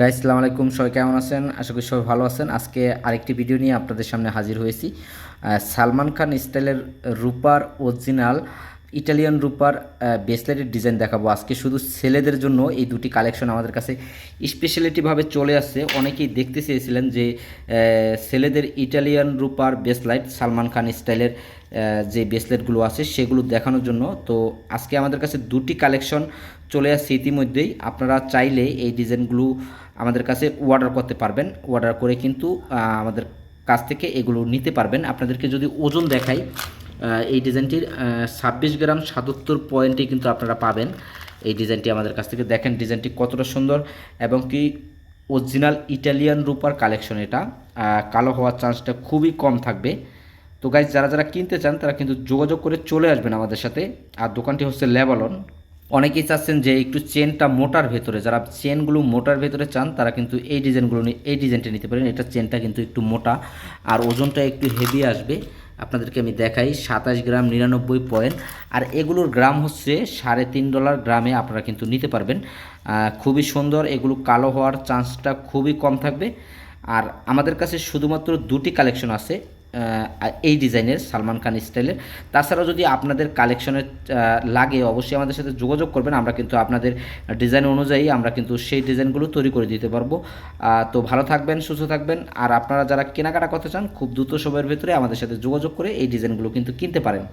Guys সালাম আলাইকুম। সবাই কেমন আছেন? আশা করি সবাই ভালো আছেন। আজকে আরেকটি ভিডিও নিয়ে আপনাদের সামনে হাজির হয়েছি। সালমান খান স্টাইলের রূপার অরিজিনাল ইটালিয়ান রূপার ব্রেসলেটের ডিজাইন দেখাবো। আজকে শুধু ছেলেদের জন্য এই দুটি কালেকশন আমাদের কাছে স্পেশালিটিভাবে চলে আসছে। অনেকেই দেখতে চেয়েছিলেন যে ছেলেদের ইটালিয়ান রূপার ব্রেসলাইট সালমান খান স্টাইলের যে ব্রেসলেটগুলো আছে সেগুলো দেখানোর জন্য। তো আজকে আমাদের কাছে দুটি কালেকশন চলে আসছে ইতিমধ্যেই। আপনারা চাইলে এই ডিজাইনগুলো আমাদের কাছে অর্ডার করতে পারবেন। অর্ডার করে কিন্তু আমাদের কাছ থেকে এগুলো নিতে পারবেন। আপনাদেরকে যদি ওজন দেখাই এই ডিজাইনটির ছাব্বিশ গ্রাম সাতাত্তর পয়েন্টে কিন্তু আপনারা পাবেন। এই ডিজাইনটি আমাদের কাছ থেকে দেখেন ডিজাইনটি কতটা সুন্দর এবং কি অরিজিনাল ইটালিয়ান রূপার কালেকশন এটা। কালো হওয়ার চান্সটা খুবই কম থাকবে। তো গাইজ যারা যারা কিনতে চান, তারা কিন্তু যোগাযোগ করে চলে আসবেন আমাদের সাথে। আর দোকানটি হচ্ছে লেবালন অনেকেই চাচ্ছেন যে একটু চেনটা মোটার ভেতরে, যারা চেনগুলো মোটার ভেতরে চান, তারা কিন্তু এই ডিজাইনগুলো নি- এই ডিজাইনটা নিতে পারেন। এটা চেনটা কিন্তু একটু মোটা, আর ওজনটা একটু হেভি আসবে। আপনাদেরকে আমি দেখাই সাতাশ গ্রাম নিরানব্বই পয়েন্ট। আর এগুলোর গ্রাম হচ্ছে সাড়ে তিন ডলার গ্রামে আপনারা কিন্তু নিতে পারবেন। খুবই সুন্দর, এগুলো কালো হওয়ার চান্সটা খুবই কম থাকবে। আর আমাদের কাছে শুধুমাত্র দুটি কালেকশন আছে এই ডিজাইনের সালমান খান স্টাইলের। তাছাড়াও যদি আপনাদের কালেকশনের লাগে, অবশ্যই আমাদের সাথে যোগাযোগ করবেন। আমরা কিন্তু আপনাদের ডিজাইন অনুযায়ী আমরা কিন্তু সেই ডিজাইনগুলো তৈরি করে দিতে পারব। তো ভালো থাকবেন, সুস্থ থাকবেন। আর আপনারা যারা কেনাকাটা করতে চান, খুব দ্রুত সময়ের ভেতরে আমাদের সাথে যোগাযোগ করে এই ডিজাইনগুলো কিন্তু কিনতে পারেন।